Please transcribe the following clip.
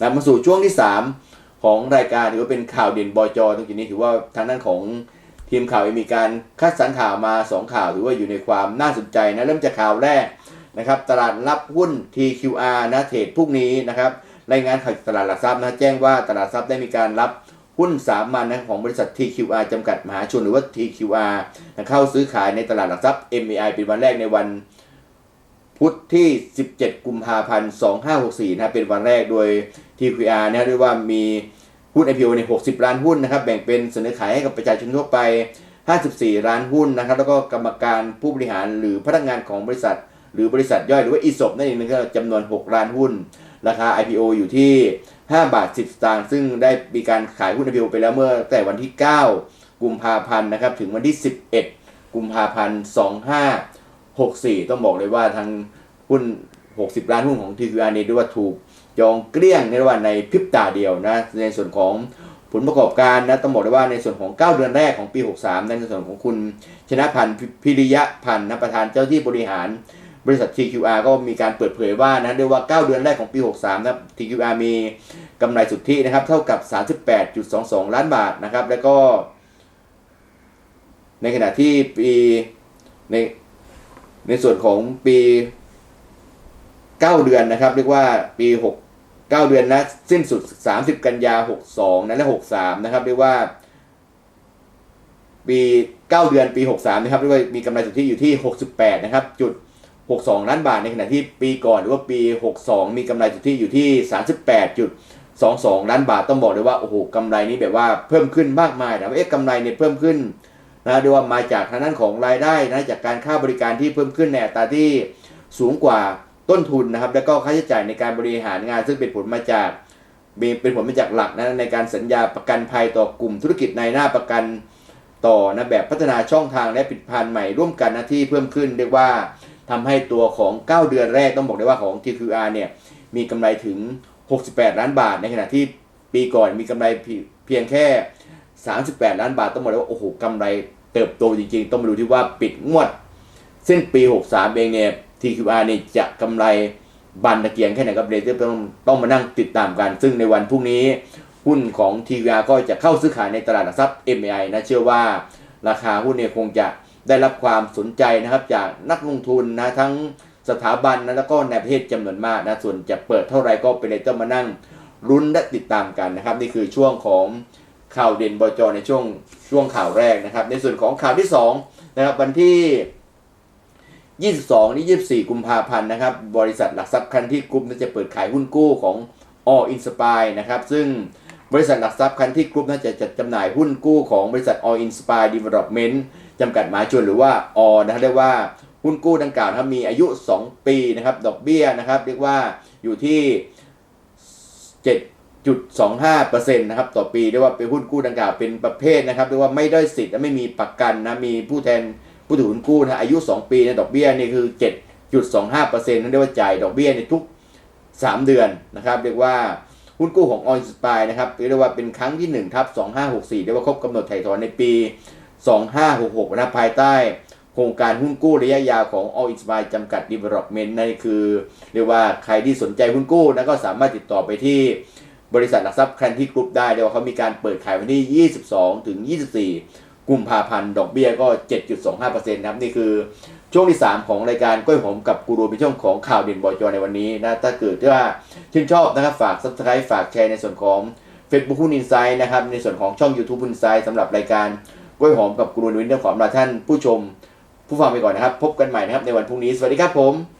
นะมาสู่ช่วงที่ 3 ของรายการถือว่าเป็นข่าวเด่นบอจอตรงจุดนี้ถือว่าทางด้านของทีมข่าวมีการคัดสรรข่าวมา 2 ข่าวถือว่าอยู่ในความน่าสนใจนะเริ่มจากข่าวแรกนะครับตลาดรับหุ้น TQR นะเทรดพรุ่งนี้นะครับรายงานข่าวจากตลาดหลักทรัพย์นะแจ้งว่าตลาดทรัพย์ได้มีการรับหุ้นสามัญนะของบริษัท TQR จำกัดมหาชนหรือว่า TQR นะเข้าซื้อขายในตลาดหลักทรัพย์ MAI เป็นวันแรกในวันพุธที่ 17 กุมภาพันธ์ 2564นะครับเป็นวันแรกโดย TQR นะเรียกว่ามีหุ้น IPO ใน 60 ล้านหุ้นนะครับ แบ่งเป็นเสนอขายให้กับประชาชนทั่วไป 54 ล้านหุ้นนะครับ แล้วก็กรรมการผู้บริหารหรือพนักงานของบริษัท หรือบริษัทย่อยหรือว่า ESOP นั่นเองนะครับจำนวน 6 ล้านหุ้น ราคา IPO อยู่ที่ 5 บาท 10 สตางค์ ซึ่งได้มีการขายหุ้น IPO ไปแล้วเมื่อแต่วันที่ 9 กุมภาพันธ์นะครับ ถึงวันที่ 11 กุมภาพันธ์ 2564 ต้องบอกเลยว่าทางหุ้น 60 ล้านหุ้นของ TQR นี่เรียกว่าถูกจองเกลี้ยงในระหว่างในพริบตาเดียวนะในส่วนของผลประกอบการนะต้องบอกเลยว่าในส่วนของ 9 เดือนแรกของปี 63 ในส่วนของคุณชนะพันธ์พิริยะพันธ์นะประธานเจ้าที่บริหารบริษัท TQR ก็มีการเปิดเผยว่านะเรียกว่า 9 เดือนแรกของปี 63 นะ TQR มีกำไรสุทธินะครับเท่ากับ 38.22 ล้านบาทนะครับ แล้วก็ ในขณะที่ปีในในส่วนของปี 9 เดือนนะครับ เรียกว่าปี 6 9 เดือนนะสิ้นสุด 30 กันยา 62นะและ 63 นะครับ เรียกว่า ปี 9 เดือนปี 63 นะครับเรียกว่ามีกำไรสุทธิอยู่ที่ 68 นะครับจุด 62 ล้านบาทในขณะที่ปีก่อนหรือว่าปี 62 มีกำไรสุทธิอยู่ที่ 38จุด22 ล้านบาทต้องบอกเลยว่าโอ้โหกำไรนี้แบบว่าเพิ่มขึ้นมากมายนะเอ๊ะกำไรเนี่ยเพิ่มขึ้นนะเรียกว่ามาจากทางด้านของรายได้นะจากการค่าบริการที่เพิ่มขึ้นในอัตราที่สูงกว่า ต้นทุนนะครับ แล้วก็ค่าใช้จ่ายในการบริหารงาน ซึ่งเป็นผลมาจากมีเป็นผลมาจากหลักนะในการสัญญาประกันภัยต่อกลุ่มธุรกิจในหน้าประกันต่อนะแบบพัฒนาช่องทางและผลิตภัณฑ์ใหม่ร่วมกันนะที่เพิ่มขึ้นเรียกว่าทำให้ตัวของ 9 เดือนแรกต้องบอกได้ว่าของ TQR เนี่ยมีกำไรถึง 68 ล้านบาท ในขณะที่ปีก่อนมีกำไรเพียงแค่ 38 ล้านบาท ต้องบอกเลยว่าโอ้โหกำไรเติบโตจริงๆ ต้องมาดูที่ว่าปิดงวดสิ้นปี 63 เองเนี่ย TQR เนี่ยจะกำไรบันตะเกียงแค่ไหนกับเรเจอร์ต้องต้องมานั่งติดตามกัน ซึ่งในวันพรุ่งนี้หุ้นของ TQR ก็จะเข้าซื้อขายในตลาดหลักทรัพย์ MAI นะเชื่อว่าราคาหุ้นเนี่ยคงจะได้รับความสนใจนะครับจากนักลงทุนนะทั้งสถาบันนะแล้วก็ในประเทศจำนวนมากนะส่วนจะเปิดเท่าไรก็เป็นเลยต้องมานั่งรุ้นและติดตามกันนะครับ นี่คือช่วงของข่าวเด่นบจในช่วงช่วงข่าวแรกนะครับ ในส่วนของข่าวที่2นะครับวันที่ 22 นี่24 กุมภาพันธ์นะครับ บริษัทหลักทรัพย์คันที่กรุ๊ปจะเปิดขายหุ้นกู้ของ All Inspire นะครับ ซึ่งบริษัทหลักทรัพย์คันที่กรุ๊ปน่าจะจัดจำหน่ายหุ้นกู้ของบริษัท All Inspire Development จำกัดหมหาชนหรือว่าอนะครับเรียกว่าหุ้นกู้ดังกล่าวนะครับมีอายุ 2 ปีนะครับ ดอกเบี้ยนะครับ เรียกว่าอยู่ที่ 7.25%นะครับต่อปีเรียกว่าเป็นหุ้นกู้ดังกล่าวเป็นประเภทนะครับเรียกว่าไม่ได้สิทธิ์และไม่มีประกันนะมีผู้แทน ผู้ถือหุ้นกู้นะอายุ 2 ปีในดอกเบี้ยนี่คือ 7.25%นั่นเรียกว่าจ่ายดอกเบี้ยในทุก 3 เดือนนะครับ เรียกว่าหุ้นกู้ของออยสปายนะครับเรียกว่าเป็นครั้งที่1ทับ2564เรียกว่าครบกำหนดไถ่ถอนในปี 2566นะภายใต้โครงการหุ้นกู้ระยะยาวของ All Inspire จำกัด Development นั่นคือ เรียกว่าใครที่สนใจหุ้นกู้นะก็สามารถติดต่อไปที่บริษัทหลักทรัพย์แคนที่กรุ๊ปได้เรียกว่าเขามีการเปิดขายวันที่ 22 ถึง 24 กุมภาพันธ์ดอกเบี้ยก็ 7.25%นะครับนี่คือช่วงที่ 3 ของรายการก้อยหอมกับกูรูเป็นช่วงของข่าวเด่นบอยจอในวันนี้นะถ้าเกิดว่าชื่นชอบนะครับฝาก subscribe ฝากแชร์ในส่วนของ Facebook หุ้นอินไซด์นะครับในส่วนของช่อง YouTube หุ้นอินไซด์สำหรับรายการก้อยหอมกับกูรูวินเดอร์ขอมลาท่านผู้ชม ผู้ฟังไปก่อนนะครับ พบกันใหม่นะครับในวันพรุ่งนี้สวัสดีครับผม